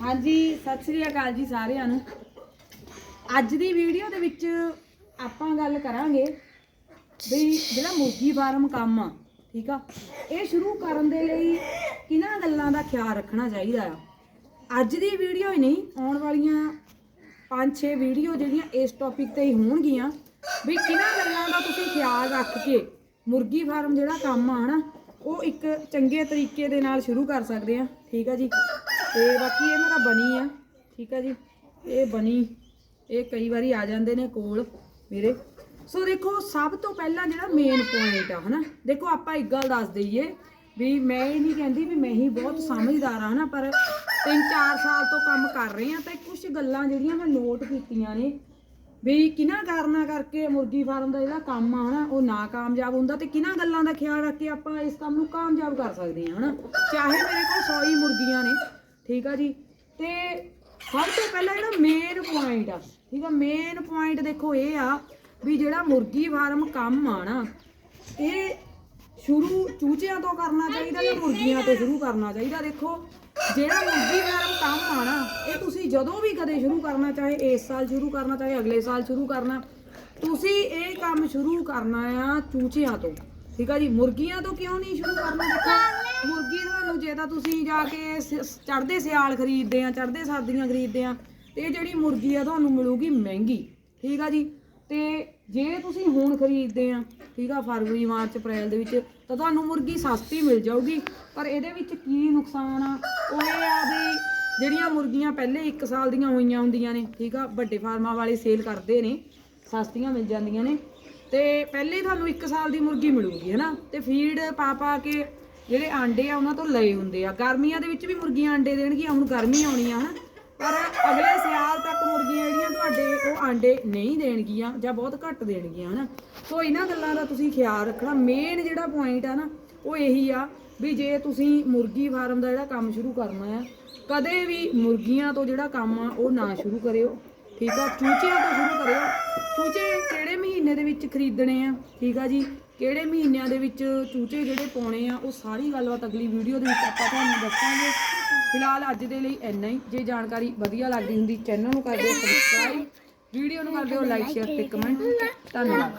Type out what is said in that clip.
ਹਾਂਜੀ, ਸਤਿ ਸ੍ਰੀ ਅਕਾਲ ਜੀ ਸਾਰਿਆਂ ਨੂੰ। ਅੱਜ ਦੀ ਵੀਡੀਓ ਦੇ ਵਿੱਚ ਆਪਾਂ ਗੱਲ ਕਰਾਂਗੇ ਵੀ ਜਿਹੜਾ ਮੁਰਗੀ ਫਾਰਮ ਕੰਮ ਆ, ਠੀਕ ਆ, ਇਹ ਸ਼ੁਰੂ ਕਰਨ ਦੇ ਲਈ ਕਿਹਨਾਂ ਗੱਲਾਂ ਦਾ ਖਿਆਲ ਰੱਖਣਾ ਚਾਹੀਦਾ ਆ? ਅੱਜ ਦੀ ਵੀਡੀਓ ਹੀ ਨਹੀਂ, ਆਉਣ ਵਾਲੀਆਂ 5-6 ਵੀਡੀਓ ਜਿਹੜੀਆਂ ਇਸ ਟੌਪਿਕ ਤੇ ਹੀ ਹੋਣਗੀਆਂ, ਵੀ ਕਿਹਨਾਂ ਗੱਲਾਂ ਦਾ ਤੁਸੀਂ ਖਿਆਲ ਰੱਖ ਕੇ ਮੁਰਗੀ ਫਾਰਮ ਜਿਹੜਾ ਕੰਮ ਆ ਨਾ, ਉਹ ਇੱਕ ਚੰਗੇ ਤਰੀਕੇ ਦੇ ਨਾਲ ਸ਼ੁਰੂ ਕਰ ਸਕਦੇ ਆ, ਠੀਕ ਆ ਜੀ? ਤੇ ਬਾਕੀ ਇਹ ਮੇਰਾ ਬਣੀ ਆ, ਠੀਕ ਆ ਜੀ? ਇਹ ਬਣੀ, ਇਹ ਕਈ ਵਾਰੀ ਆ ਜਾਂਦੇ ਨੇ ਕੋਲ ਮੇਰੇ। ਸੋ ਦੇਖੋ, ਸਭ ਤੋਂ ਪਹਿਲਾਂ ਜਿਹੜਾ ਮੇਨ ਪੁਆਇੰਟ ਆ, ਹਨਾ? ਦੇਖੋ, ਆਪਾਂ ਇੱਕ ਗੱਲ ਦੱਸ ਦਈਏ ਵੀ ਮੈਂ ਇਹ ਨਹੀਂ ਕਹਿੰਦੀ ਵੀ ਮੈਂ ਹੀ ਬਹੁਤ ਸਮਝਦਾਰ ਆ, ਹਨਾ? ਪਰ 3-4 ਸਾਲ ਤੋਂ ਕੰਮ ਕਰ ਰਹੇ ਆ ਤੇ ਕੁਝ ਗੱਲਾਂ ਜਿਹੜੀਆਂ ਮੈਂ ਨੋਟ ਕੀਤੀਆਂ ਨੇ ਵੀ ਕਿਹਨਾਂ ਕਾਰਨਾਂ ਕਰਕੇ ਮੁਰਗੀ ਫਾਰਮ ਦਾ ਜਿਹੜਾ ਕੰਮ ਆ, ਹਨਾ, ਉਹ ਨਾ ਕਾਮਯਾਬ ਹੁੰਦਾ ਤੇ ਕਿਹਨਾਂ ਗੱਲਾਂ ਦਾ ਖਿਆਲ ਰੱਖ ਕੇ ਆਪਾਂ ਇਸ ਕੰਮ ਨੂੰ ਕਾਮਯਾਬ ਕਰ ਸਕਦੇ ਹਾਂ ਹਨਾ? ਚਾਹੇ ਮੇਰੇ ਕੋਲ 100 ਹੀ ਮੁਰਗੀਆਂ ਨੇ ਠੀਕ ਆ ਜੀ? ਤੇ ਸਭ ਤੋਂ ਪਹਿਲਾਂ ਜਿਹੜਾ ਮੇਨ ਪੁਆਇੰਟ ਆ। ਠੀਕ ਆ ਮੇਨ ਪੁਆਇੰਟ ਦੇਖੋ ਇਹ ਆ ਵੀ ਜਿਹੜਾ ਮੁਰਗੀ ਫਾਰਮ ਕੰਮ ਆ ਨਾ ਇਹ ਸ਼ੁਰੂ ਚੂਚਿਆਂ ਤੋਂ ਕਰਨਾ ਚਾਹੀਦਾ ਜਾਂ ਮੁਰਗੀਆਂ ਤੋਂ ਸ਼ੁਰੂ ਕਰਨਾ ਚਾਹੀਦਾ? ਦੇਖੋ ਜਿਹੜਾ ਮੁਰਗੀ ਫਾਰਮ ਕੰਮ ਆ ਨਾ ਇਹ ਤੁਸੀਂ ਜਦੋਂ ਵੀ ਕਦੇ ਸ਼ੁਰੂ ਕਰਨਾ ਚਾਹੇ ਇਸ ਸਾਲ ਸ਼ੁਰੂ ਕਰਨਾ ਚਾਹੇ ਅਗਲੇ ਸਾਲ ਸ਼ੁਰੂ ਕਰਨਾ ਤੁਸੀਂ ਇਹ ਕੰਮ ਸ਼ੁਰੂ ਕਰਨਾ ਆ ਚੂਚਿਆਂ ਤੋਂ। ਠੀਕ ਆ ਜੀ, ਮੁਰਗੀਆਂ ਤੋਂ ਕਿਉਂ ਨਹੀਂ ਸ਼ੁਰੂ ਕਰਨਾ ਦੇਖੋ ਮੁਰਗੀ ਤੁਹਾਨੂੰ ਜੇ ਤਾਂ ਤੁਸੀਂ ਜਾ ਕੇ ਚੜਦੇ ਸਿਆਲ ਖਰੀਦਦੇ ਆ ਚੜਦੇ ਸਰਦੀਆਂ ਖਰੀਦਦੇ ਆ, ਤੇ ਇਹ ਜਿਹੜੀ ਮੁਰਗੀ ਆ ਤੁਹਾਨੂੰ ਮਿਲੂਗੀ ਮਹਿੰਗੀ, ਠੀਕ ਆ ਜੀ? ਤੇ ਜੇ ਤੁਸੀਂ ਹੁਣ ਖਰੀਦਦੇ ਆ, ਠੀਕ ਆ, ਫਰਵਰੀ, ਮਾਰਚ, ਅਪ੍ਰੈਲ ਦੇ ਵਿੱਚ, ਤਾਂ ਤੁਹਾਨੂੰ ਮੁਰਗੀ ਸਸਤੀ ਮਿਲ ਜਾਊਗੀ, ਪਰ ਇਹਦੇ ਵਿੱਚ ਕੀ ਨੁਕਸਾਨ ਆ? ਉਹ ਇਹ ਆ ਵੀ ਜਿਹੜੀਆਂ ਮੁਰਗੀਆਂ ਪਹਿਲੇ 1 ਸਾਲ ਦੀਆਂ ਹੋਈਆਂ ਹੁੰਦੀਆਂ ਨੇ, ਠੀਕ ਆ, ਵੱਡੇ ਫਾਰਮਾਂ ਵਾਲੇ ਸੇਲ ਕਰਦੇ ਨੇ, ਸਸਤੀਆਂ ਮਿਲ ਜਾਂਦੀਆਂ ਨੇ ਤੇ ਪਹਿਲੇ ਤੁਹਾਨੂੰ 1 ਸਾਲ ਦੀ ਮੁਰਗੀ ਮਿਲੂਗੀ, ਹੈਨਾ? ਤੇ ਫੀਡ ਪਾ ਪਾ ਕੇ ਜਿਹੜੇ ਆਂਡੇ ਆ ਉਹਨਾਂ ਤੋਂ ਲਏ ਹੁੰਦੇ ਆ। ਗਰਮੀਆਂ ਦੇ ਵਿੱਚ ਵੀ ਮੁਰਗੀਆਂ ਆਂਡੇ ਦੇਣਗੀਆਂ, ਹੁਣ ਗਰਮੀ ਆਉਣੀ ਆ, ਹਨਾ? ਪਰ ਅਗਲੇ ਸਿਆਲ ਤੱਕ ਮੁਰਗੀਆਂ ਜਿਹੜੀਆਂ ਤੁਹਾਡੇ, ਉਹ ਆਂਡੇ ਨਹੀਂ ਦੇਣਗੀਆਂ ਜਾਂ ਬਹੁਤ ਘੱਟ ਦੇਣਗੀਆਂ, ਹਨਾ? ਸੋ ਇਹਨਾਂ ਗੱਲਾਂ ਦਾ ਤੁਸੀਂ ਖਿਆਲ ਰੱਖਣਾ। ਮੇਨ ਜਿਹੜਾ ਪੁਆਇੰਟ ਆ ਨਾ, ਉਹ ਇਹੀ ਆ ਵੀ ਜੇ ਤੁਸੀਂ ਮੁਰਗੀ ਫਾਰਮ ਦਾ ਜਿਹੜਾ ਕੰਮ ਸ਼ੁਰੂ ਕਰਨਾ ਆ, ਕਦੇ ਵੀ ਮੁਰਗੀਆਂ ਤੋਂ ਜਿਹੜਾ ਕੰਮ ਆ, ਉਹ ਨਾ ਸ਼ੁਰੂ ਕਰਿਓ। ਠੀਕ ਆ? ਚੂਚਿਆਂ ਤੋਂ ਸ਼ੁਰੂ ਕਰਿਓ। ਚੂਚੇ ਕਿਹੜੇ ਮਹੀਨੇ ਦੇ ਵਿੱਚ ਖਰੀਦਣੇ ਆ? ਠੀਕ ਆ ਜੀ? ਕਿਹੜੇ ਮਹੀਨਿਆਂ ਦੇ ਵਿੱਚ ਚੂਚੇ ਜਿਹੜੇ ਪਾਉਣੇ ਆ, ਉਹ ਸਾਰੀ ਗੱਲਬਾਤ ਅਗਲੀ ਵੀਡੀਓ ਦੇ ਵਿੱਚ ਆਪਾਂ ਤੁਹਾਨੂੰ ਦੱਸਾਂਗੇ। ਫਿਲਹਾਲ ਅੱਜ ਦੇ ਲਈ ਇੰਨਾ ਹੀ। ਜੇ ਜਾਣਕਾਰੀ ਵਧੀਆ ਲੱਗਦੀ ਹੁੰਦੀ, ਚੈਨਲ ਨੂੰ ਕਰ ਦਿਓ ਸਬਸਕ੍ਰਾਈਬ ਵੀਡੀਓ ਨੂੰ ਕਰ ਦਿਓ ਲਾਈਕ ਸ਼ੇਅਰ ਤੇ ਕਮੈਂਟ ਧੰਨਵਾਦ।